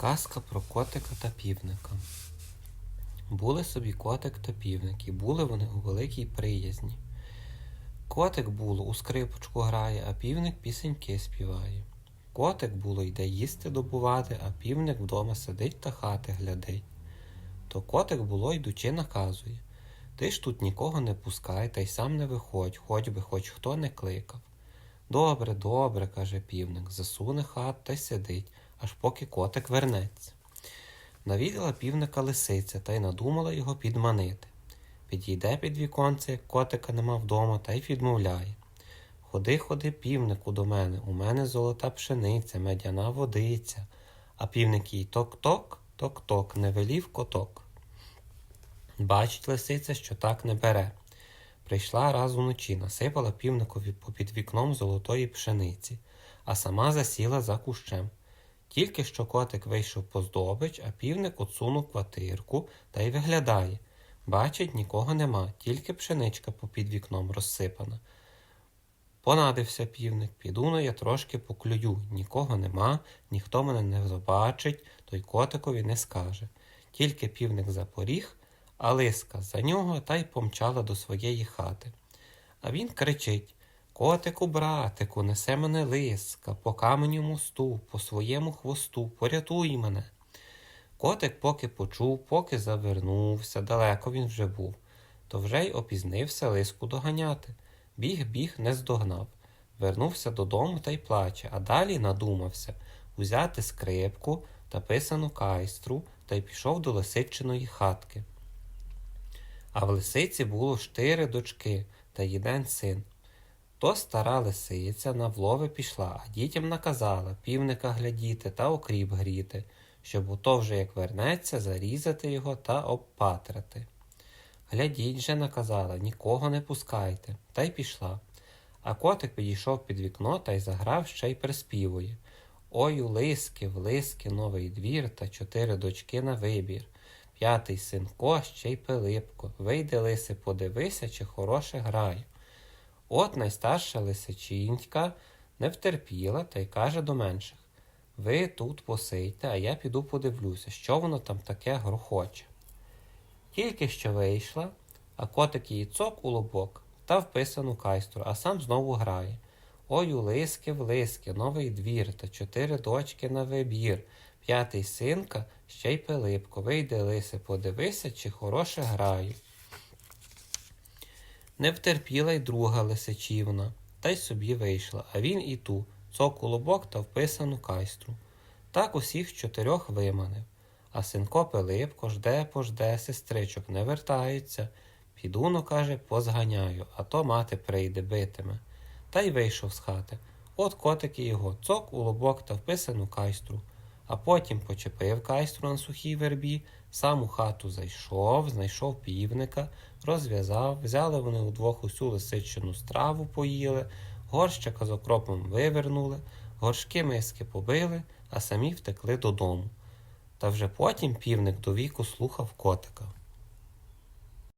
Казка про котика та півника. Були собі котик та півник, і були вони у великій приязні. Котик було у скрипочку грає, а півник пісеньки співає. Котик було йде їсти добувати, а півник вдома сидить та хати глядить. То котик було йдучи наказує Ти ж тут нікого не пускай, та й сам не виходь, хоч би хоч хто не кликав. Добре, добре, каже півник, засуне хат та й сидить, аж поки котик вернеться. Навідала півника лисиця та й надумала його підманити. Підійде під віконце, як котика нема вдома, та й відмовляє. Ходи, ходи, півнику до мене, у мене золота пшениця, медяна водиця. А півник їй ток-ток, ток-ток, не велів коток. Бачить лисиця, що так не бере. Прийшла раз уночі, насипала півникові попід вікном золотої пшениці, а сама засіла за кущем. Тільки що котик вийшов по здобич, а півник отсунув квартирку та й виглядає. Бачить, нікого нема, тільки пшеничка попід вікном розсипана. Понадився півник, піду но я трошки поклюю. Нікого нема, ніхто мене не побачить, то й котикові не скаже. Тільки півник запоріг, а лиска за нього та й помчала до своєї хати. А він кричить Котику, братику, несе мене лиска, по каменю мосту, по своєму хвосту, порятуй мене. Котик поки почув, поки завернувся, далеко він вже був, то вже й опізнився лиску доганяти. Біг, біг, не здогнав. Вернувся додому та й плаче, а далі надумався узяти скрипку та писану кайстру та й пішов до лисичиної хатки. А в лисиці було чотири дочки та єден син. То стара лисиця на влови пішла, а дітям наказала півника глядіти та окріп гріти, щоб ото вже як вернеться, зарізати його та обпатрати. Глядіть же, наказала, нікого не пускайте, та й пішла. А котик підійшов під вікно та й заграв ще й приспівує. Ой, у лиски, в лиски новий двір та чотири дочки на вибір. П'ятий синко, ще й Пилипко. Вийди, лиси, подивися, чи хороше граю. От найстарша лисичинська не втерпіла та й каже до менших Ви тут посидьте, а я піду подивлюся, що воно там таке грохоче. Тільки що вийшла, а котик її цок у лобок та вписану кайстру, а сам знову грає. Ой, у лиски в лиски, новий двір та чотири дочки на вибір. П'ятий синка, ще й Пилипко. Вийди, лисе, подивися, чи хороше граю. Не втерпіла й друга лисичівна, та й собі вийшла, а він і ту, цок у лобок та вписану кайстру. Так усіх чотирьох виманив. А синко Пилипко жде пожде, сестричок не вертається. Піду, но, каже, позганяю, а то мати прийде битиме. Та й вийшов з хати. От котик і його, цок у лобок та вписану кайстру. А потім почепив кайстру на сухій вербі, сам у хату зайшов, знайшов півника, розв'язав, взяли вони удвох усю лисичину страву поїли, горщика з окропом вивернули, горшки миски побили, а самі втекли додому. Та вже потім півник до віку слухав котика.